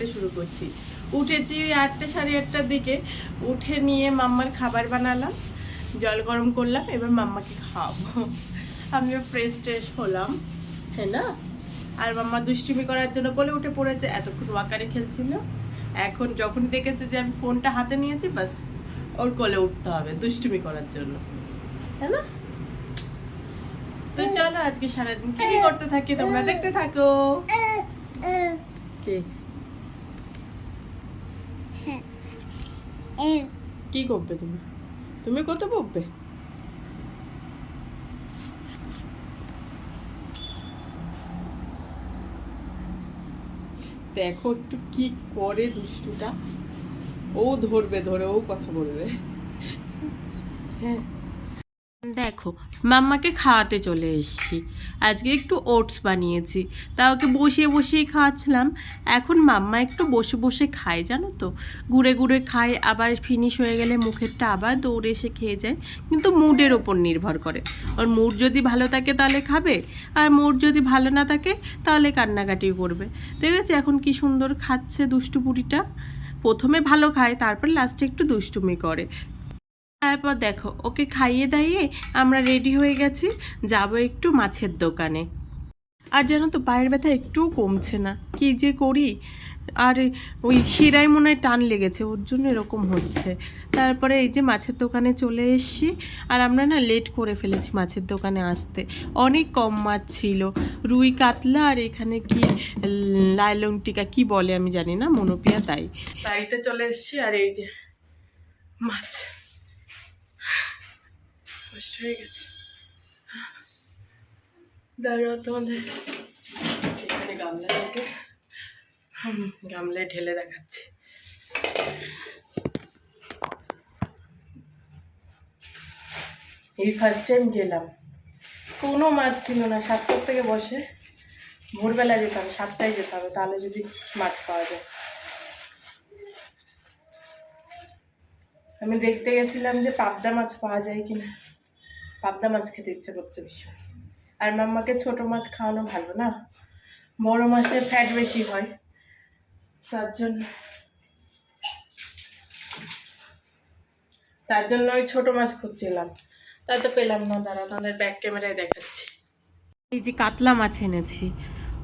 ব্লগটা শুরু করছি। উঠেছি ওই আটটা সাড়ে আটটার দিকে। উঠে নিয়ে মাম্মার খাবার বানালাম জল গরম করলাম এবার মাম্মাকে খাওয়াবো। আমিও ফ্রেশ ট্রেশ হলাম হ্যাঁ না? আর মাম্মা দুষ্টুমি করার জন্য কোলে উঠে পড়েছে এতক্ষণ ওয়াকারে খেলছিল। এখন যখন দেখেছে যে আমি ফোনটা হাতে নিয়েছি বাস ওর কোলে উঠতে হবে দুষ্টুমি করার জন্য। হ্যাঁ না? তো চলো আজকে সারাদিন কি কি করতে থাকি তোমরা দেখতে থাকো। কে? কি করবে তুমি? তুমি কত পড়বে দেখো একটু কি করে দুষ্টুটা। ও ধরবে ধরে, ও কথা বলবে। হ্যাঁ। দেখো, মাম্মাকে খাওয়াতে চলে এসেছি। আজকে একটু ওটস বানিয়েছি। তা ওকে বসিয়ে বসিয়ে খাওয়াচ্ছিলাম। এখন মাম্মা একটু বসে বসে খায়, জানো তো? ঘুরে ঘুরে খায়, আবার ফিনিশ হয়ে গেলে মুখেরটা আবার দৌড়ে এসে খেয়ে যায়। কিন্তু মুডের ওপর নির্ভর করে। ওর মুড যদি ভালো থাকে তাহলে খাবে, আর মুড যদি ভালো না থাকে তাহলে কান্নাকাটিও করবে। দেখেছি এখন কি সুন্দর খাচ্ছে দুষ্টু বুড়িটা? প্রথমে ভালো খায়, তারপর লাস্টে একটু দুষ্টুমি করে। তারপর দেখো, ওকে খাইয়ে দাইয়ে আমরা রেডি হয়ে গেছি, যাব একটু মাছের দোকানে। আর জানো তো, পায়ের ব্যথা একটুও কমছে না। কি যে করি? আর ওই শিরায় মনে হয় টান লেগেছে, ওর জন্য এরকম হচ্ছে। তারপরে এই যে মাছের দোকানে চলে এসেছি, আর আমরা না লেট করে ফেলেছি মাছের দোকানে আসতে। অনেক কম মাছ ছিল। রুই কাতলা আর এখানে কি লাইলং টিকা, কি বলে আমি জানি না, মনোপিয়া তাই। বাড়িতে চলে এসেছি, আর এই যে মাছ। কষ্ট হয়ে গেছে। দাঁড়াও তোমাদের। সেখানে গামলা থাকে গামলায় ঢেলে দেখাচ্ছি। এই ফার্স্ট টাইম গেলাম। কোনো মাছ ছিল না। সাতটার থেকে বসে ভোরবেলা যেতাম, সাতটায় যেতে হবে তাহলে যদি মাছ পাওয়া যায়। আমি দেখতে গেছিলাম যে পাবদা মাছ পাওয়া যায় কিনা। পাবদা মাছ খেতে ইচ্ছে করছে ভীষণ। আর মাম্মাকে ছোট মাছ খাওয়ানো ভালো না? বড় মাছে ফ্যাট বেশি হয়। তার জন্য তার জন্য ওই ছোট মাছ খুঁজছিলাম। তা তো পেলাম না দাঁড়া তাদের ব্যাক ক্যামেরায় দেখাচ্ছি। এই যে কাতলা মাছ এনেছি,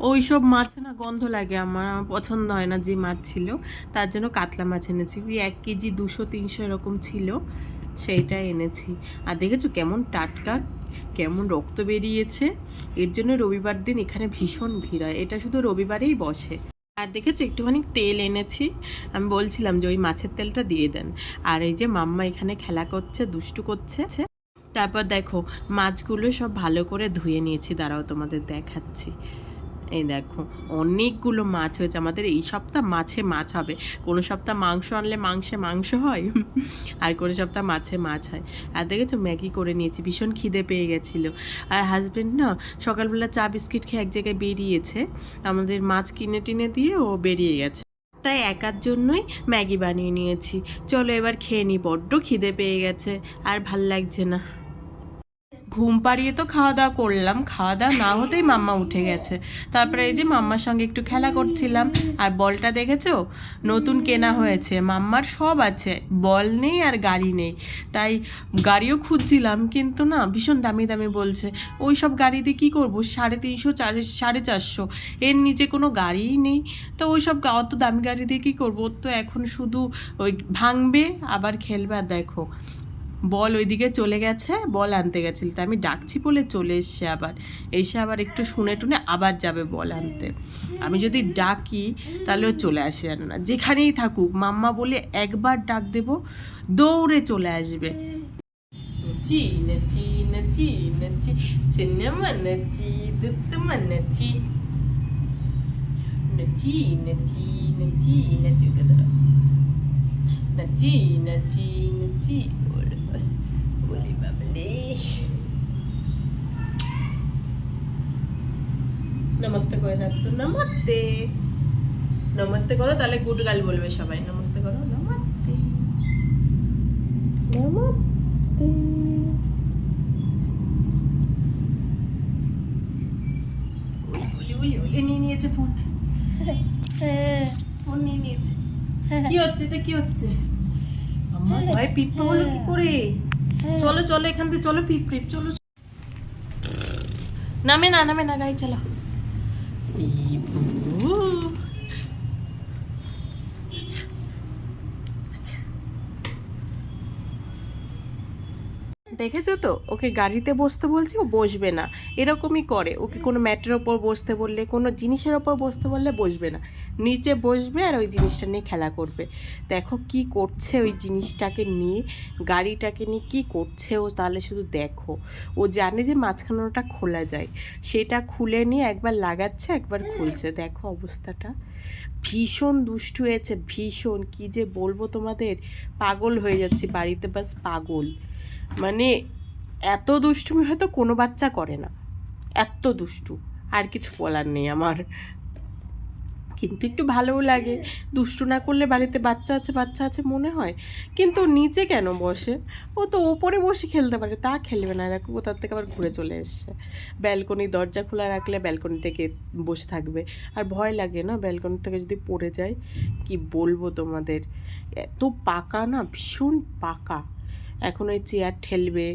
ওই সব মাছ না গন্ধ লাগে আমার আমার পছন্দ হয় না যে মাছ ছিল, তার জন্য কাতলা মাছ এনেছি। ওই এক কেজি দুশো, তিনশো এরকম ছিল। সেইটাই এনেছি। আর দেখেছ কেমন টাটকা, কেমন রক্ত বেরিয়েছে? এর জন্য রবিবার দিন এখানে ভীষণ ভিড় হয়। এটা শুধু রবিবারেই বসে। আর দেখেছ একটুখানি তেল এনেছি। আমি বলছিলাম যে ওই মাছের তেলটা দিয়ে দেন। আর এই যে মাম্মা এখানে খেলা করছে, দুষ্টু করছে। তারপর দেখো, মাছগুলো সব ভালো করে ধুয়ে নিয়েছি। দাঁড়াও তোমাদের দেখাচ্ছি। এই দেখো, অনেকগুলো মাছ হয়েছে। আমাদের এই সপ্তাহ মাছে মাছ হবে। কোনো সপ্তাহ মাংস আনলে মাংসে মাংস হয়, আর কোনো সপ্তাহ মাছে মাছ হয়। আর দেখেছ, ম্যাগি করে নিয়েছি, ভীষণ খিদে পেয়ে গেছিল। আর হাজব্যান্ড না, সকালবেলা চা বিস্কিট খেয়ে এক জায়গায় বেরিয়েছে। আমাদের মাছ কিনে টিনে দিয়ে ও বেরিয়ে গেছে। তাই একার জন্যই ম্যাগি বানিয়ে নিয়েছি। চলো এবার খেয়ে নিই বড্ড খিদে পেয়ে গেছে। আর ভালো লাগছে না। ঘুম পাড়িয়ে তো খাওয়া দাওয়া করলাম। খাওয়া দাওয়া না হতেই মাম্মা উঠে গেছে। তারপরে এই যে মাম্মার সঙ্গে একটু খেলা করছিলাম। আর বলটা দেখেছ? নতুন কেনা হয়েছে। মাম্মার সব আছে। বল নেই আর গাড়ি নেই। তাই গাড়িও খুঁজছিলাম কিন্তু না, ভীষণ দামি দামি বলছে, ওই সব গাড়িতে কী করব? সাড়ে তিনশো, চারে, সাড়ে চারশো। এর নিচে কোনো গাড়িই নেই। তো ওই সব অত দামি গাড়ি দিয়ে কী করব? তো এখন শুধু ওই ভাঙবে, আবার খেলবে, আর দেখো। বল ওইদিকে চলে গেছে, বল আনতে গেছিল। তা আমি ডাকছি বলে চলে এসছে আবার। এসে আবার একটু শুনে টুনে আবার যাবে বল আনতে। আমি যদি ডাকি, তাহলে চলে আসে না। যেখানেই থাকুক, মাম্মা বলে একবার ডাক দেব, দৌড়ে চলে আসবে। চি নচি নচি নচি চিন্নমনচি দুত্তমনচি নচি নচি নচি নচি দাঁড়া নচি নচি নচি ওরে ওরে নমস্তে করে থাকতো নমস্তে। নমস্তে করো তাহলে গুড গাল বলবে সবাই। নমস্তে করো নমস্তে। নমস্তে। নিয়ে নিয়েছে ফোন ফোন নিয়ে নিয়েছে। কি হচ্ছে এটা কি হচ্ছে? আমার ভয় পিঁপড়ে হলো কি করে? চলো চলো এখান থেকে চলো পিঁপড়ে চলো। নামে না নামে না গাড়ি চালা এই বুবু। আচ্ছা, আচ্ছা। দেখেছ তো? ওকে গাড়িতে বসতে বলছি, ও বসবে না। এরকমই করে। ওকে কোনো ম্যাটের ওপর বসতে বললে, কোনো জিনিসের ওপর বসতে বললে বসবে না। নিচে বসবে আর ওই জিনিসটা নিয়ে খেলা করবে। দেখো কি করছে ওই জিনিসটাকে নিয়ে, গাড়িটাকে নিয়ে কি করছে ও তাহলে শুধু দেখো। ও জানে যে মাঝখানোটা খোলা যায়। সেটা খুলে নিয়ে একবার লাগাচ্ছে, একবার খুলছে। দেখো অবস্থাটা। ভীষণ দুষ্টু হয়েছে, ভীষণ। কি যে বলব তোমাদের? পাগল হয়ে যাচ্ছে বাড়িতে, বাস পাগল। মানে এত দুষ্টুমি হয়তো কোনো বাচ্চা করে না। এত দুষ্টু, আর কিছু বলার নেই আমার। কিন্তু একটু ভালোও লাগে। দুষ্টু না করলে বাড়িতে বাচ্চা আছে বাচ্চা আছে মনে হয়। কিন্তু নিচে কেন বসে? ও তো ওপরে বসে খেলতে পারে, তা খেলবে না। দেখো কোথার থেকে আবার ঘুরে চলে এসছে। ব্যালকনি দরজা খোলা রাখলে ব্যালকনি থেকে বসে থাকবে। আর ভয় লাগে না ব্যালকনি থেকে যদি পড়ে যায়? কি বলব তোমাদের? এত পাকা না, ভীষণ পাকা। এখন ওই চেয়ার ঠেলবে,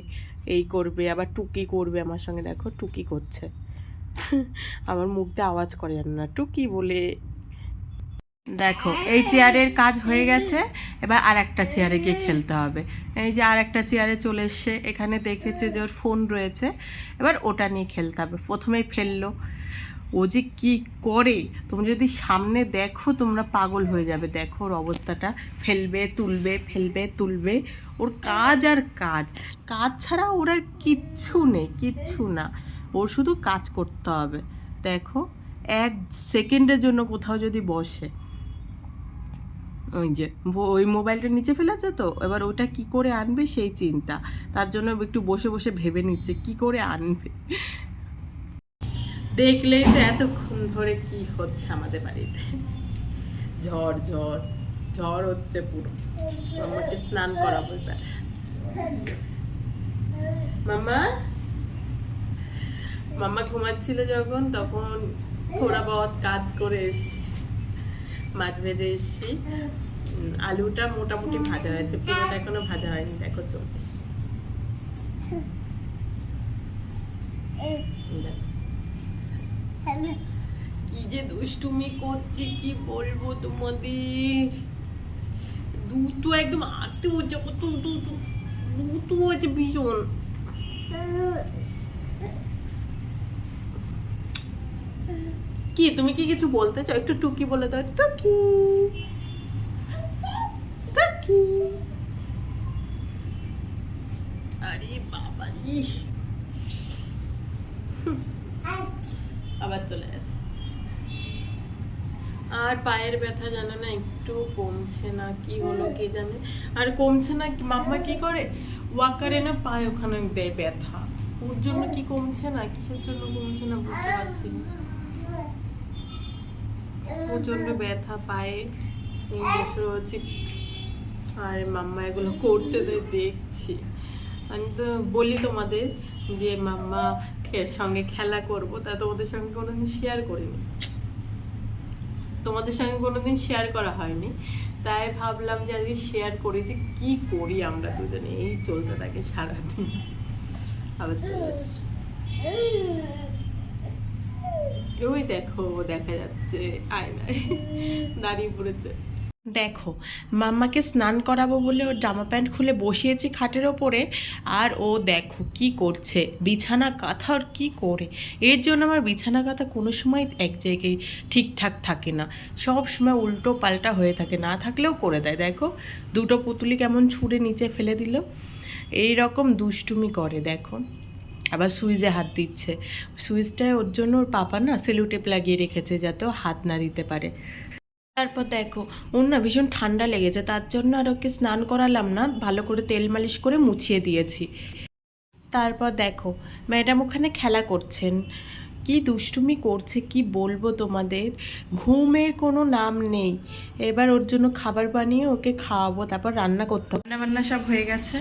এই করবে, আবার টুকি করবে আমার সঙ্গে, দেখো টুকি করছে। আমার মুখ দিয়ে আওয়াজ করে জানো না, টুকি বলে। দেখো, এই চেয়ারের কাজ হয়ে গেছে, এবার আর একটা চেয়ারে গিয়ে খেলতে হবে। এই যে আর একটা চেয়ারে চলে এসছে, এখানে দেখেছে যে ওর ফোন রয়েছে, এবার ওটা নিয়ে খেলতে হবে। প্রথমেই ফেলল। ও যে কী করে? তুমি যদি সামনে দেখো, তোমরা পাগল হয়ে যাবে। দেখো ওর অবস্থাটা। ফেলবে, তুলবে ফেলবে, তুলবে। ওর কাজ আর কাজ। কাজ ছাড়া ওর আর কিচ্ছু নেই, কিচ্ছু না। ওর শুধু কাজ করতে হবে। দেখো, এক সেকেন্ডের জন্য কোথাও যদি বসে, ওই যে ওই মোবাইলটা নিচে ফেলেছে তো, এবার ওটা কি করে আনবে সেই চিন্তা। তার জন্য একটু বসে বসে ভেবে নিচ্ছে, কি করে আনবে? দেখলেই তো এতক্ষণ ধরে কি হচ্ছে আমাদের বাড়িতে? ঝড় ঝড় ঝড় হচ্ছে পুরো। আমাকে স্নান করাবো এবার। মামা মামা ঘুমাচ্ছিল যখন তখন থোড়া বহুত কাজ করে এসছি। মাছ ভেজে এসছি। আলুটা মোটামুটি ভাজা হয়েছে। পুরোটা এখনও ভাজা হয়নি দেখো চলে এসছি দেখো। কি যে দুষ্টুমি করছে, কি বলব তোমাদের? দুটো একদম আতে হচ্ছে, কত দুটো হচ্ছে ভীষণ। কি, তুমি কি কিছু বলতে চাও? একটু টুকি বলে দাও, টুকি। টুকি। আরে বাবা আবার চলে যাচ্ছে আর পায়ের ব্যথা জানে না, একটু কমছে না, কি হলো কে জানে। আর কমছে না মাম্মা কি করে? ওয়াকারে না পায়ে ওখানে দেয় ব্যথা। ওর জন্য কি কমছে না? কিসের জন্য কমছে না বুঝতে পারছি প্রচণ্ড ব্যথা, পায়ে আর মাম্মা এগুলো করছে দেখছি। আমি তো বলি তোমাদের যে মাম্মা সঙ্গে খেলা করব, তা তোমাদের সঙ্গে কোনোদিন শেয়ার করিনি। তোমাদের সঙ্গে কোনোদিন শেয়ার করা হয়নি। তাই ভাবলাম যে আজকে শেয়ার করি যে কি করি আমরা দুজনে? এই চলতে থাকে সারাদিন। আবার ওই দেখো, দেখা যাচ্ছে। আয়নায় দাঁড়িয়ে পড়েছে। দেখো, মাম্মাকে স্নান করাবো বলে ওর জামা প্যান্ট খুলে বসিয়েছি খাটের ওপরে, আর ও দেখো কি করছে, বিছানা কাঁথা ওর কী করে? এর জন্য আমার বিছানা কাঁথা কোনো সময় এক জায়গায় ঠিকঠাক থাকে না, সব সময় উল্টো পাল্টা হয়ে থাকে, না থাকলেও করে দেয়। দেখো, দুটো পুতুলি কেমন ছুঁড়ে নিচে ফেলে দিল। এই রকম দুষ্টুমি করে, দেখো। আবার সুইচে হাত দিচ্ছে। সুইচটায় ওর জন্য ওর পাপা না সেলুটেপ লাগিয়ে রেখেছে যাতে ও হাত না দিতে পারে। তারপর দেখো, ওর না ভীষণ ঠান্ডা লেগেছে, তার জন্য আর ওকে স্নান করালাম না, ভালো করে তেল মালিশ করে মুছিয়ে দিয়েছি। তারপর দেখো, ম্যাডাম ওখানে খেলা করছেন। কি দুষ্টুমি করছে, কি বলব তোমাদের? ঘুমের কোনো নাম নেই। এবার ওর জন্য খাবার বানিয়ে ওকে খাওয়াবো, তারপর রান্না করতে হবে। রান্না বান্না সব হয়ে গেছে।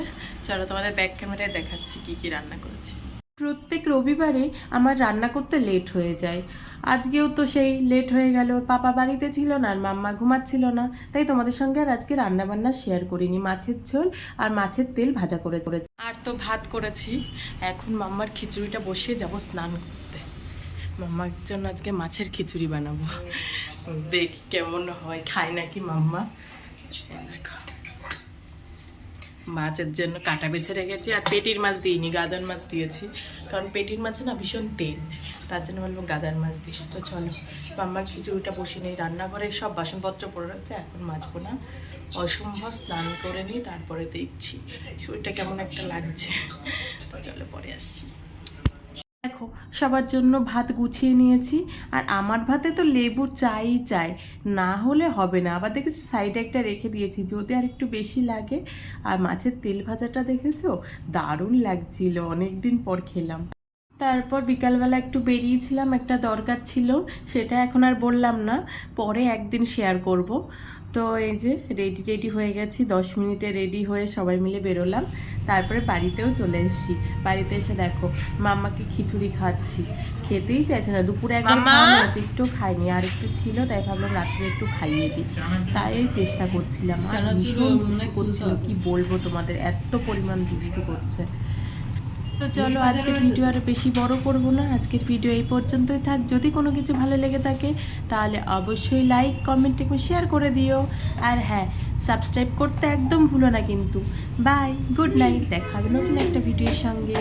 চলো তোমাদের ব্যাক ক্যামেরায় দেখাচ্ছি কি কি রান্না করেছি। প্রত্যেক রবিবারে আমার রান্না করতে লেট হয়ে যায়। আজকেও তো সেই লেট হয়ে গেল, পাপা বাড়িতে ছিল না আর মাম্মা ঘুমাচ্ছিল না। তাই তোমাদের সঙ্গে আর আজকে রান্না বান্না শেয়ার করিনি। মাছের ঝোল আর মাছের তেল ভাজা করে করেছি। আর তো ভাত করেছি। এখন মাম্মার খিচুড়িটা বসিয়ে যাব স্নান করতে। মাম্মার জন্য আজকে মাছের খিচুড়ি বানাবো। দেখি কেমন হয়, খায় নাকি মাম্মা? দেখো। মাছের জন্য কাটা বেছে রেখেছি আর পেটির মাছ দিইনি, গাদার মাছ দিয়েছি। কারণ পেটির মাছে না ভীষণ তেল, তার জন্য বলব গাদার মাছ দিস তো চলো মাম্মার খিচুড়িটা বসে নেই, রান্নাঘরে সব বাসনপত্র পড়ে রয়েছে, এখন মাজবো না। অসম্ভব, স্নান করে নিই, তারপরে দেখছি, শরীরটা কেমন একটা লাগছে। তো চলো, পরে আসছি। দেখো, সবার জন্য ভাত গুছিয়ে নিয়েছি, আর আমার ভাতে তো লেবু চাই চাই। না হলে হবে না। আবার দেখেছি সাইডে একটা রেখে দিয়েছি, যদি আর একটু বেশি লাগে। আর মাছের তেল ভাজাটা দেখেছ? দারুণ লাগছিল অনেক দিন পর খেলাম। তারপর বিকালবেলা একটু বেরিয়েছিলাম, একটা দরকার ছিল, সেটা এখন আর বললাম না, পরে একদিন শেয়ার করব। তো এই যে রেডি রেডি হয়ে গেছি। দশ মিনিটে রেডি হয়ে সবাই মিলে বেরোলাম। তারপরে বাড়িতেও চলে এসেছি। বাড়িতে এসে দেখো মাম্মাকে খিচুড়ি খাচ্ছি। খেতেই চাইছে না। দুপুরে একবার একটু খাইনি। আর একটু ছিল তাই ভাবলাম রাত্রে একটু খাইয়ে দিই। তাই চেষ্টা করছিলাম। আর ভীষণ দুষ্টু করছিল। কি বলব তোমাদের? এত পরিমাণ দুষ্টু করছে। তো চলো আজকের ভিডিও আর বেশি বড় করব না। আজকের ভিডিও এই পর্যন্তই থাক। যদি কোনো কিছু ভালো লেগে থাকে, তাহলে অবশ্যই লাইক কমেন্ট এবং শেয়ার করে দিও। আর হ্যাঁ সাবস্ক্রাইব করতে একদম ভুলো না কিন্তু। বাই গুড নাইট দেখা হবে নতুন একটা ভিডিওর সঙ্গে।